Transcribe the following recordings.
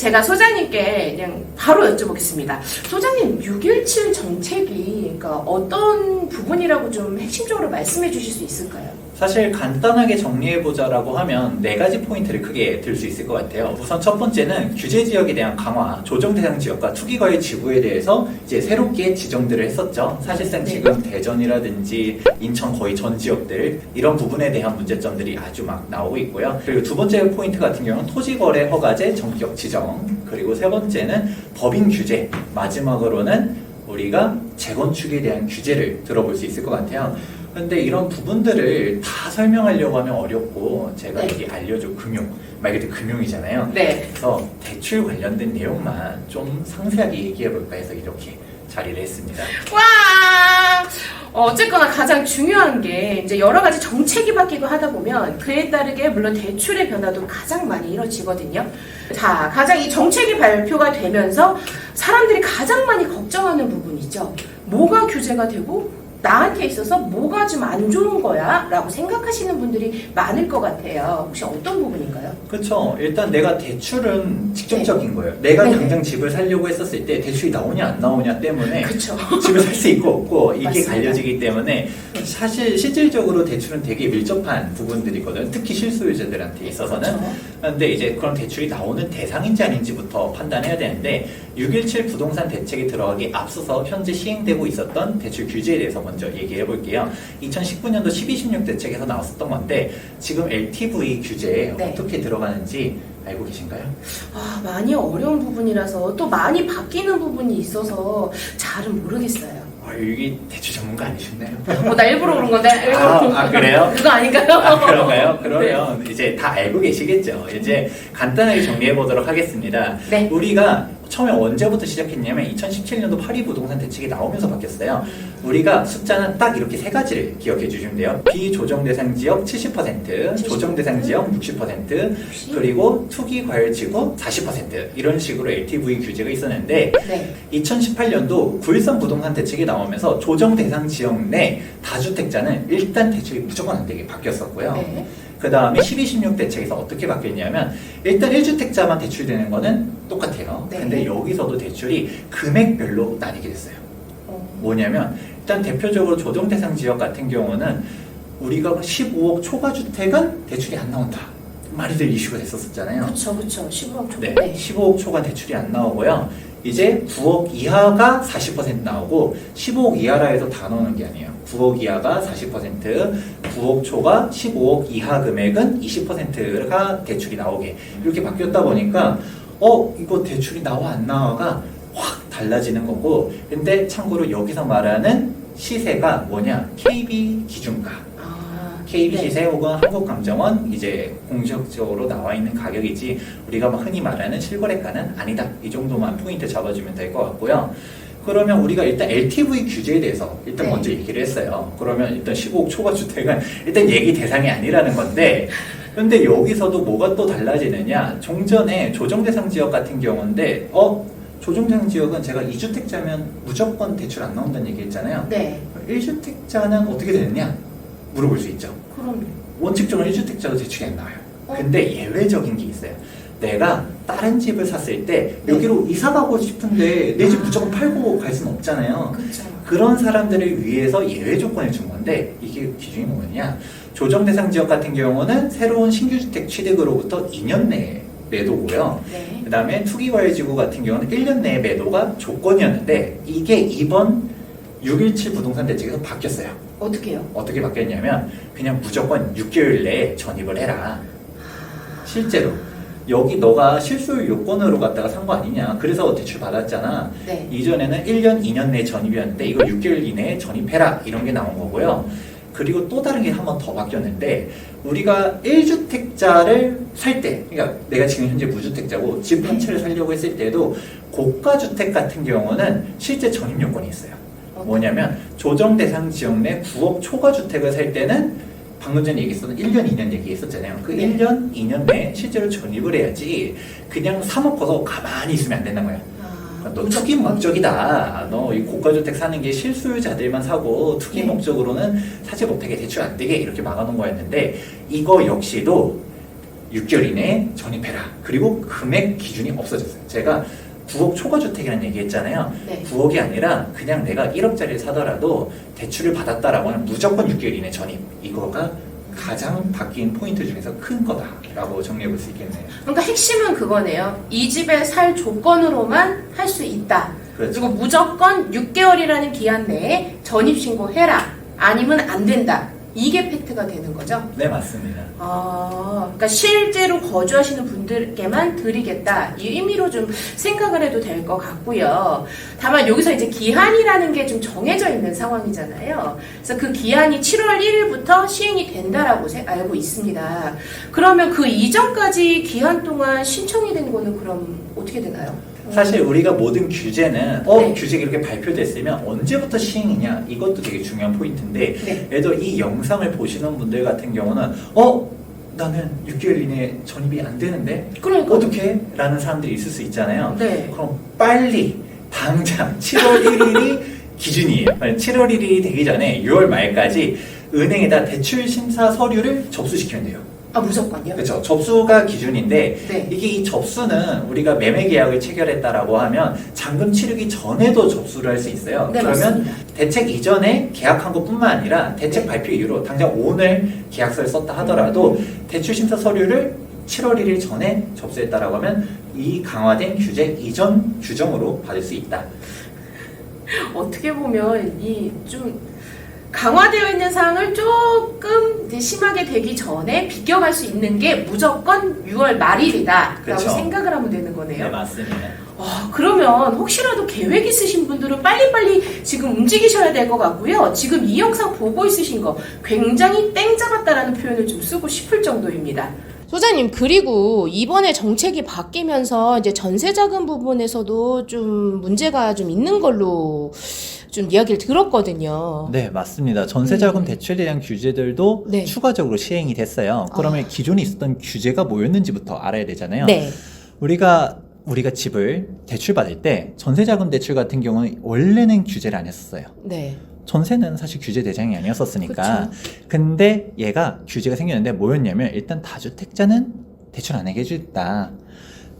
제가 소장님께 그냥 바로 여쭤보겠습니다. 소장님, 617 정책이 그러니까 어떤 부분이라고 좀 핵심적으로 말씀해 주실 수 있을까요? 사실 간단하게 정리해보자라고 하면 네 가지 포인트를 크게 들 수 있을 것 같아요. 우선 첫 번째는 규제 지역에 대한 강화, 조정 대상 지역과 투기과열 지구에 대해서 이제 새롭게 지정들을 했었죠. 사실상 네. 지금 대전이라든지 인천 거의 전 지역들 이런 부분에 대한 문제점들이 아주 막 나오고 있고요. 그리고 두 번째 포인트 같은 경우는 토지거래 허가제 전격 지정, 그리고 세 번째는 법인 규제, 마지막으로는 우리가 재건축에 대한 규제를 들어볼 수 있을 것 같아요. 근데 이런 부분들을 다 설명하려고 하면 어렵고 제가 네. 여기 알려줘 금융 말 그대로 금융이잖아요. 네. 그래서 대출 관련된 내용만 좀 상세하게 얘기해 볼까 해서 이렇게 자리를 했습니다. 와! 어, 어쨌거나 가장 중요한 게 이제 여러 가지 정책이 바뀌고 하다 보면 그에 따르게 물론 대출의 변화도 가장 많이 이루어지거든요. 자, 가장 이 정책이 발표가 되면서 사람들이 가장 많이 걱정하는 부분이죠. 뭐가 규제가 되고 나한테 있어서 뭐가 좀 안 좋은 거야? 라고 생각하시는 분들이 많을 것 같아요. 혹시 어떤 부분인가요? 그렇죠. 일단 내가 대출은 직접적인 거예요. 내가 네. 당장 집을 살려고 했었을 때 대출이 나오냐 안 나오냐 때문에 그쵸. 집을 살 수 있고 없고 이게 맞습니다. 갈려지기 때문에 사실 실질적으로 대출은 되게 밀접한 부분들이거든. 특히 실소유자들한테 있어서는. 그쵸. 근데 이제 그런 대출이 나오는 대상인지 아닌지부터 판단해야 되는데 617 부동산 대책이 들어가기 앞서서 현재 시행되고 있었던 대출 규제에 대해서 먼저 얘기해 볼게요. 2019년도 12, 16 대책에서 나왔었던 건데 지금 LTV 규제에 네. 어떻게 들어가는지 알고 계신가요? 아, 많이 어려운 부분이라서 또 많이 바뀌는 부분이 있어서 잘은 모르겠어요. 아, 여기 대출 전문가 아니셨나요? 어, 나 일부러 그런 건데. 일부러 아, 그런 아, 건데. 그래요? 그거 아닌가요? 아, 그런가요? 그러면 네. 이제 다 알고 계시겠죠. 이제 간단하게 정리해 보도록 하겠습니다. 네. 우리가 처음에 언제부터 시작했냐면 2017년도 파리 부동산 대책이 나오면서 바뀌었어요. 우리가 숫자는 딱 이렇게 세 가지를 기억해 주시면 돼요. 비조정 대상 지역 70%, 조정 대상 지역 60%, 그리고 투기 과열 지구 40% 이런 식으로 LTV 규제가 있었는데 네. 2018년도 9.13 부동산 대책이 나오면서 조정 대상 지역 내 다주택자는 일단 대출이 무조건 안 되게 바뀌었었고요. 네. 그 다음에 12, 16 대책에서 어떻게 바뀌었냐면 일단 1주택자만 대출되는 거는 똑같아요. 네. 근데 여기서도 대출이 금액별로 나뉘게 됐어요. 어, 뭐냐면 일단 대표적으로 조정 대상 지역 같은 경우는 우리가 15억 초과 주택은 대출이 안 나온다. 많이들 이슈가 됐었잖아요. 그쵸, 그쵸. 15억 초. 네, 15억 초과 대출이 안 나오고요. 이제 9억 이하가 40% 나오고 15억 이하라 해서 다 나오는 게 아니에요. 9억 이하가 40%, 9억 초과 15억 이하 금액은 20%가 대출이 나오게 이렇게 바뀌었다 보니까 어 이거 대출이 나와 안 나와가 확 달라지는 거고 근데 참고로 여기서 말하는 시세가 뭐냐 KB 기준가 아, KB 네. 시세 혹은 한국감정원 이제 공식적으로 나와 있는 가격이지 우리가 막 흔히 말하는 실거래가는 아니다. 이 정도만 포인트 잡아주면 될 것 같고요. 그러면 우리가 일단 LTV 규제에 대해서 일단 네. 먼저 얘기를 했어요. 그러면 일단 15억 초과 주택은 일단 얘기 대상이 아니라는 건데 근데 여기서도 뭐가 또 달라지느냐 종전에 조정 대상 지역 같은 경우인데 어 조정 대상 지역은 제가 2주택자면 무조건 대출 안 나온다는 얘기 했잖아요. 네. 1주택자는 어떻게 되느냐 물어볼 수 있죠. 그럼. 원칙적으로 1주택자도 대출이 안 나와요. 어? 근데 예외적인 게 있어요. 내가 다른 집을 샀을 때 네. 여기로 이사 가고 싶은데 내집 아. 무조건 팔고 갈 수는 없잖아요. 그쵸. 그런 사람들을 위해서 예외 조건을 준 건데 이게 기준이 뭐냐? 조정 대상 지역 같은 경우는 새로운 신규 주택 취득으로부터 2년 내에 매도고요. 네. 그 다음에 투기과열 지구 같은 경우는 1년 내에 매도가 조건이었는데 이게 이번 617 부동산 대책에서 바뀌었어요. 어떻게요? 어떻게 바뀌었냐면 그냥 무조건 6개월 내에 전입을 해라. 실제로 여기 너가 실소유 요건으로 갖다가 산 거 아니냐. 그래서 대출 받았잖아. 네. 이전에는 1년, 2년 내 전입이었는데 이거 6개월 이내에 전입해라. 이런 게 나온 거고요. 그리고 또 다른 게 한 번 더 바뀌었는데 우리가 1주택자를 살 때, 그러니까 내가 지금 현재 무주택자고 집 한 채를 살려고 했을 때도 고가 주택 같은 경우는 실제 전입 요건이 있어요. 뭐냐면 조정 대상 지역 내 9억 초과 주택을 살 때는 방금 전에 얘기했었던 1년, 2년 얘기했었잖아요. 그 네. 1년, 2년 내에 실제로 전입을 해야지 그냥 사놓고서 가만히 있으면 안 된다는 거야. 아, 너 투기 목적이다. 너 이 고가주택 사는 게 실수요자들만 사고 투기 네. 목적으로는 사지 못하게 대출 안 되게 이렇게 막아놓은 거였는데 이거 역시도 6개월 이내에 전입해라. 그리고 금액 기준이 없어졌어요. 제가 9억 초과 주택이라는 얘기 했잖아요. 네. 9억이 아니라 그냥 내가 1억짜리를 사더라도 대출을 받았다라고 하면 무조건 6개월 이내 전입. 이거가 가장 바뀐 포인트 중에서 큰 거다라고 정리해 볼 수 있겠네요. 그러니까 핵심은 그거네요. 이 집에 살 조건으로만 할 수 있다. 그렇죠. 그리고 무조건 6개월이라는 기한 내에 전입 신고해라. 아니면 안 된다. 이게 팩트가 되는 거죠. 네, 맞습니다. 아, 그러니까 실제로 거주하시는 분들께만 드리겠다. 이 의미로 좀 생각을 해도 될 것 같고요. 다만 여기서 이제 기한이라는 게 좀 정해져 있는 상황이잖아요. 그래서 그 기한이 7월 1일부터 시행이 된다라고 세- 알고 있습니다. 그러면 그 이전까지 기한 동안 신청이 된 거는 그럼 어떻게 되나요? 사실 우리가 모든 규제는 어 네. 규제가 이렇게 발표됐으면 언제부터 시행이냐 이것도 되게 중요한 포인트인데 네. 예를 들어 이 영상을 보시는 분들 같은 경우는 어 나는 6개월 이내에 전입이 안 되는데 그러니까 어떻게? 라는 사람들이 있을 수 있잖아요. 네. 그럼 빨리 당장 7월 1일이 기준이에요. 7월 1일이 되기 전에 6월 말까지 은행에다 대출 심사 서류를 접수시키면 돼요. 아 무조건요? 그렇죠. 접수가 기준인데 네. 이게 이 접수는 우리가 매매 계약을 체결했다라고 하면 잔금 치르기 전에도 접수를 할 수 있어요. 네, 그러면 맞습니다. 대책 이전에 계약한 것뿐만 아니라 대책 네. 발표 이후로 당장 오늘 계약서를 썼다 하더라도 음. 대출 심사 서류를 7월 1일 전에 접수했다라고 하면 이 강화된 규제 이전 규정으로 받을 수 있다. 어떻게 보면 이좀 강화되어 있는 사항을 조금 심하게 되기 전에 비껴갈 수 있는 게 무조건 6월 말일이다라고 그렇죠. 생각을 하면 되는 거네요. 네, 맞습니다. 아, 그러면 혹시라도 계획 있으신 분들은 빨리빨리 지금 움직이셔야 될 것 같고요. 지금 이 영상 보고 있으신 거 굉장히 땡 잡았다라는 표현을 좀 쓰고 싶을 정도입니다. 소장님 그리고 이번에 정책이 바뀌면서 이제 전세 자금 부분에서도 좀 문제가 좀 있는 걸로 좀 이야기를 들었거든요. 네, 맞습니다. 전세자금 음. 대출에 대한 규제들도 네. 추가적으로 시행이 됐어요. 그러면 아. 기존에 있었던 규제가 뭐였는지부터 알아야 되잖아요. 네. 우리가 우리가 집을 대출 받을 때 전세자금 대출 같은 경우는 원래는 규제를 안 했었어요. 네. 전세는 사실 규제 대상이 아니었었으니까. 근데 얘가 규제가 생겼는데 뭐였냐면 일단 다주택자는 대출 안 하게 해주겠다.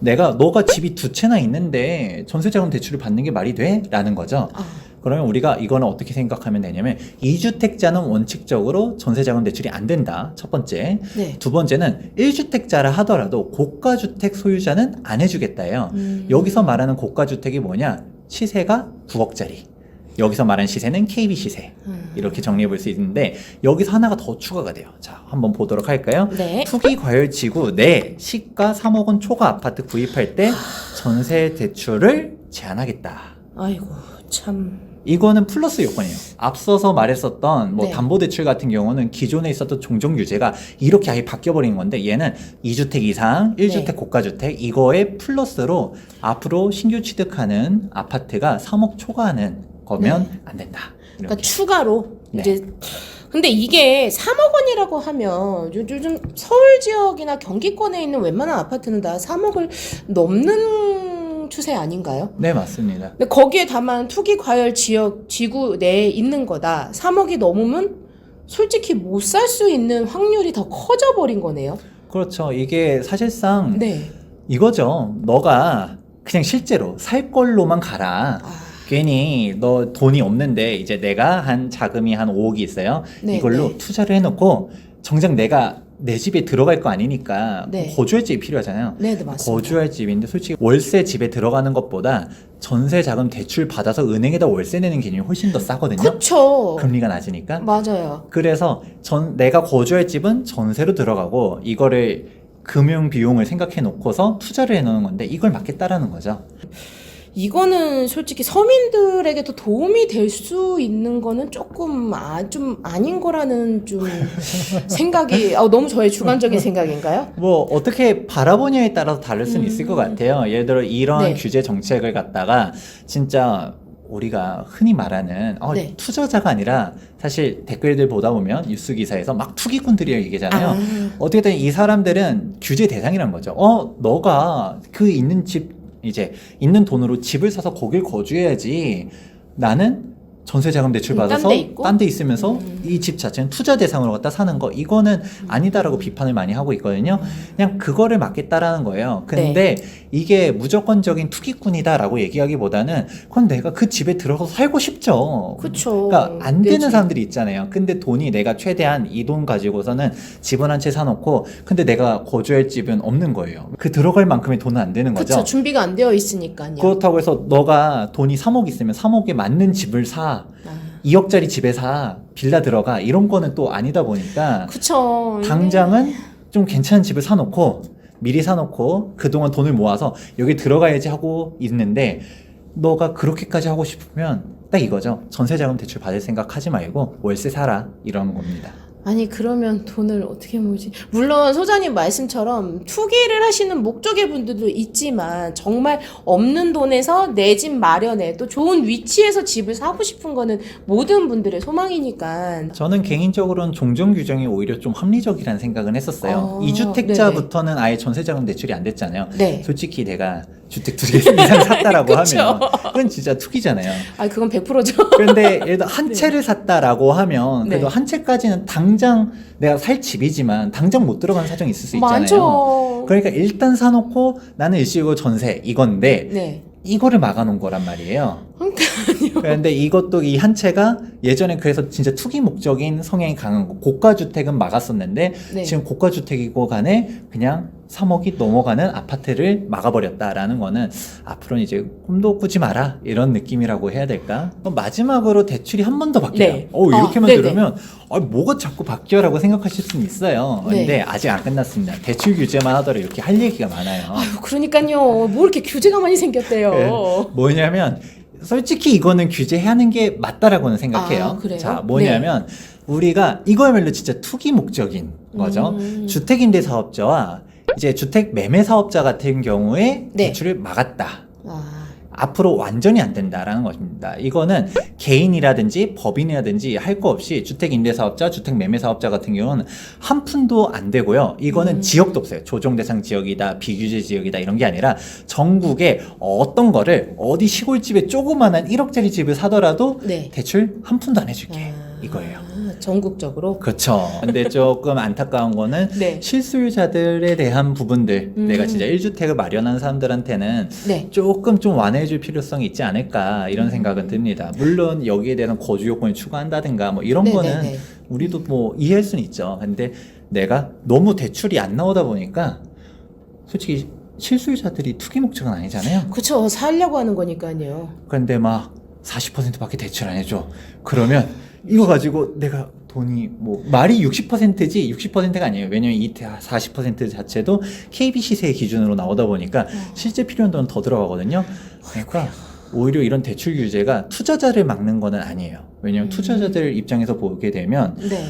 내가 너가 집이 두 채나 있는데 전세자금 대출을 받는 게 말이 돼? 라는 거죠. 아, 그러면 우리가 이거는 어떻게 생각하면 되냐면 이주택자는 원칙적으로 전세자금 대출이 안 된다. 첫 번째. 네. 두 번째는 1주택자라 하더라도 고가주택 소유자는 안 해주겠다예요. 음. 여기서 말하는 고가주택이 뭐냐? 시세가 9억짜리. 여기서 말하는 시세는 KB 시세. 음. 이렇게 정리해 볼 수 있는데 여기서 하나가 더 추가가 돼요. 자, 한번 보도록 할까요? 네. 투기 과열 지구 내 시가 3억 원 초과 아파트 구입할 때 전세 대출을 제한하겠다. 아이고 참. 이거는 플러스 요건이에요. 앞서서 말했었던 뭐 네. 담보대출 같은 경우는 기존에 있었던 종종 규제가 이렇게 아예 바뀌어버린 건데 얘는 2주택 이상, 1주택 네. 고가주택 이거에 플러스로 앞으로 신규 취득하는 아파트가 3억 초과하는 거면 안 된다. 그러니까. 추가로 네. 이제 근데 이게 3억 원이라고 하면 요- 요즘 서울 지역이나 경기권에 있는 웬만한 아파트는 다 3억을 넘는 추세 아닌가요? 네 맞습니다. 근데 거기에 다만 투기 과열 지역 지구 내에 있는 거다. 3억이 넘으면 솔직히 못 살 수 있는 확률이 더 커져 버린 거네요. 그렇죠. 이게 사실상 네. 이거죠. 너가 그냥 실제로 살 걸로만 가라. 아, 괜히 너 돈이 없는데 이제 내가 한 자금이 한 5억이 있어요. 네, 이걸로 네. 투자를 해놓고 정작 내가 내 집에 들어갈 거 아니니까 네. 거주할 집이 필요하잖아요. 네, 네 맞습니다. 거주할 집인데 솔직히 월세 집에 들어가는 것보다 전세 자금 대출 받아서 은행에다 월세 내는 개념이 훨씬 더 싸거든요. 그쵸. 금리가 낮으니까. 맞아요. 그래서 전 내가 거주할 집은 전세로 들어가고 이거를 금융 비용을 생각해 놓고서 투자를 해 놓는 건데 이걸 막겠다라는 거죠. 이거는 솔직히 서민들에게도 도움이 될 수 있는 거는 조금 아, 좀 아닌 거라는 좀 생각이 아, 너무 저의 주관적인 생각인가요? 뭐 어떻게 바라보냐에 따라서 다를 수는 음. 있을 것 같아요. 예를 들어 이런 네. 규제 정책을 갖다가 진짜 우리가 흔히 말하는 어, 네. 투자자가 아니라 사실 댓글들 보다 보면 뉴스 기사에서 막 투기꾼들이 얘기잖아요. 아, 어떻게든 이 사람들은 규제 대상이란 거죠. 어, 너가 그 있는 집 이제 있는 돈으로 집을 사서 거길 거주해야지. 나는 전세 자금 대출 음, 받아서 딴데 있고? 딴데 있으면서 음. 이집 자체는 투자 대상으로 갖다 사는 거 이거는 아니다라고 비판을 많이 하고 있거든요. 그냥 그거를 막겠다라는 거예요. 근데 이게 무조건적인 투기꾼이다라고 얘기하기보다는 그건 내가 그 집에 들어가서 살고 싶죠. 그쵸. 그러니까 안 되는 내지. 사람들이 있잖아요. 근데 돈이 내가 최대한 이 돈 가지고서는 집을 한채 사놓고 근데 내가 거주할 집은 없는 거예요. 그 들어갈 만큼의 돈은 안 되는 거죠. 그쵸. 준비가 안 되어 있으니까요. 그렇다고 해서 너가 돈이 3억 있으면 3억에 맞는 집을 사. 아, 2억짜리 집에 사. 빌라 들어가. 이런 거는 또 아니다 보니까 그쵸. 당장은 좀 괜찮은 집을 사놓고 미리 사놓고 그동안 돈을 모아서 여기 들어가야지 하고 있는데 너가 그렇게까지 하고 싶으면 딱 이거죠. 전세자금 대출 받을 생각 하지 말고 월세 사라. 이런 겁니다. 아니 그러면 돈을 어떻게 모으지? 물론 소장님 말씀처럼 투기를 하시는 목적의 분들도 있지만 정말 없는 돈에서 내 집 마련에 또 좋은 위치에서 집을 사고 싶은 거는 모든 분들의 소망이니까 저는 개인적으로는 종전 규정이 오히려 좀 합리적이라는 생각은 했었어요. 어, 이 2주택자부터는 아예 전세자금 대출이 안 됐잖아요. 네. 솔직히 내가 주택 두 개 이상 샀다라고 그쵸. 하면 그건 진짜 투기잖아요. 아 그건 100%죠. 그런데 예를 들어 한 채를 샀다라고 하면 그래도 네. 한 채까지는 당장 내가 살 집이지만 당장 못 들어가는 사정이 있을 수 있잖아요. 많죠. 그러니까 일단 사놓고 나는 일시고 전세 이건데 네. 이거를 막아놓은 거란 말이에요. 그런데 이것도 이 한 채가 예전에 그래서 진짜 투기 목적인 성향이 강한 거 고가 주택은 막았었는데 네. 지금 고가 주택이고 간에 그냥 3억이 넘어가는 아파트를 막아버렸다라는 거는 앞으로는 이제 꿈도 꾸지 마라 이런 느낌이라고 해야 될까? 그럼 마지막으로 대출이 한 번 더 바뀌어요. 네. 어 이렇게만 아. 들으면 아, 뭐가 자꾸 바뀌어라고 생각하실 수는 있어요. 네. 근데 아직 안 끝났습니다. 대출 규제만 하더라도 이렇게 할 얘기가 많아요. 아유, 그러니까요. 뭐 이렇게 규제가 많이 생겼대요. 네. 뭐냐면 솔직히 이거는 규제하는 게 맞다라고는 생각해요. 아, 그래요? 자, 뭐냐면 우리가 이거야말로 진짜 투기 목적인 거죠. 음. 주택임대 사업자와 이제 주택 매매 사업자 같은 경우에 네. 대출을 막았다. 아, 앞으로 완전히 안 된다라는 것입니다. 이거는 개인이라든지 법인이라든지 할 거 없이 주택 임대 사업자, 주택 매매 사업자 같은 경우는 한 푼도 안 되고요. 이거는 음. 지역도 없어요. 조정 대상 지역이다, 비규제 지역이다 이런 게 아니라 전국에 어떤 거를 어디 시골집에 조그만한 1억짜리 집을 사더라도 네. 대출 한 푼도 안 해줄게 아, 이거예요. 전국적으로. 그렇죠. 근데 조금 안타까운 거는 네. 실수요자들에 대한 부분들 음. 내가 진짜 1주택을 마련한 사람들한테는 네. 조금 좀 완화해 줄 필요성이 있지 않을까 이런 음. 생각은 듭니다. 물론 여기에 대한 거주 요건을 추가한다든가 뭐 이런 거는 네네네. 우리도 뭐 이해할 수는 있죠. 근데 내가 너무 대출이 안 나오다 보니까 솔직히 실수요자들이 투기 목적은 아니잖아요. 그쵸. 살려고 하는 거니까요. 그런데 막 40%밖에 대출 안 해줘. 그러면 이거 가지고 내가 돈이 뭐 말이 60%지 60%가 아니에요. 왜냐면 이 40% 자체도 KB 시세 기준으로 나오다 보니까 실제 필요한 돈은 더 들어가거든요. 그러니까 오히려 이런 대출 규제가 투자자를 막는 거는 아니에요. 왜냐면 음. 투자자들 입장에서 보게 되면 네.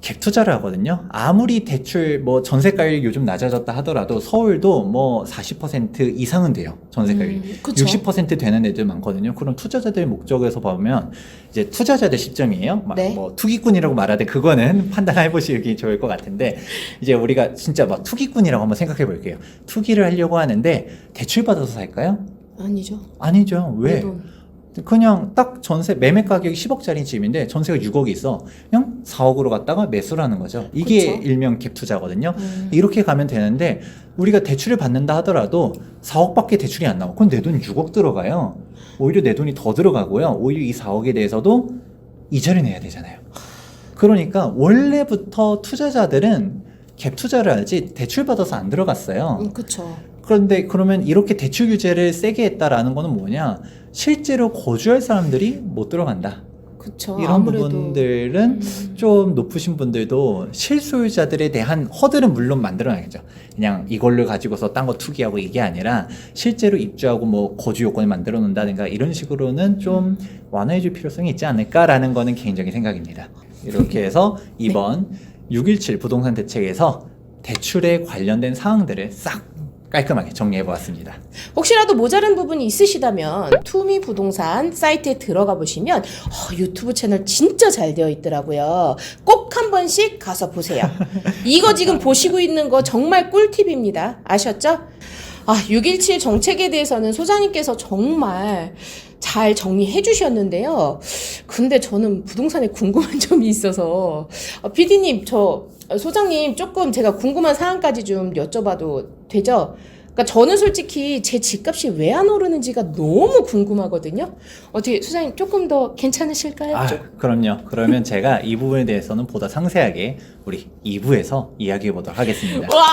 갭 투자를 하거든요. 아무리 대출 뭐 전세가율이 요즘 낮아졌다 하더라도 서울도 뭐 40% 이상은 돼요. 전세가율이. 음, 그쵸. 60% 되는 애들 많거든요. 그럼 투자자들 목적에서 보면 이제 투자자들 시점이에요. 막 네. 뭐 투기꾼이라고 말하되 그거는 판단해 보시기 좋을 것 같은데 이제 우리가 진짜 막 투기꾼이라고 한번 생각해 볼게요. 투기를 하려고 하는데 대출 받아서 살까요? 아니죠. 아니죠. 왜? 내 돈. 그냥 딱 전세 매매 가격이 10억짜리 집인데 전세가 6억이 있어. 그냥 4억으로 갔다가 매수를 하는 거죠. 이게 그쵸. 일명 갭 투자거든요. 음. 이렇게 가면 되는데 우리가 대출을 받는다 하더라도 4억밖에 대출이 안 나와. 그럼 내돈 6억 들어가요. 오히려 내 돈이 더 들어가고요. 오히려 이 4억에 대해서도 이자를 내야 되잖아요. 그러니까 원래부터 투자자들은 갭 투자를 하지 대출 받아서 안 들어갔어요. 음, 그쵸. 그런데 그러면 이렇게 대출 규제를 세게 했다라는 거는 뭐냐? 실제로 거주할 사람들이 못 들어간다. 그쵸. 이런 아무래도. 부분들은 음. 좀 높으신 분들도 실소유자들에 대한 허들은 물론 만들어야겠죠. 그냥 이걸로 가지고서 딴 거 투기하고 이게 아니라 실제로 입주하고 뭐 거주 요건을 만들어 놓는다든가 이런 식으로는 좀 완화해 줄 필요성이 있지 않을까라는 거는 개인적인 생각입니다. 이렇게 해서 이번 617 부동산 대책에서 대출에 관련된 사항들을 싹 깔끔하게 정리해 보았습니다. 혹시라도 모자른 부분이 있으시다면 투미 부동산 사이트에 들어가 보시면 어, 유튜브 채널 진짜 잘 되어 있더라고요. 꼭 한 번씩 가서 보세요. 이거 지금 보시고 있는 거 정말 꿀팁입니다. 아셨죠? 아, 617 정책에 대해서는 소장님께서 정말 잘 정리해 주셨는데요. 근데 저는 부동산에 궁금한 점이 있어서 아, PD님 저 소장님 조금 제가 궁금한 사항까지 좀 여쭤봐도 되죠? 그러니까 저는 솔직히 제 집값이 왜 안 오르는지가 너무 궁금하거든요. 어떻게 소장님 조금 더 괜찮으실까요? 아, 그럼요. 그러면 제가 이 부분에 대해서는 보다 상세하게 우리 2부에서 이야기해 보도록 하겠습니다. 와!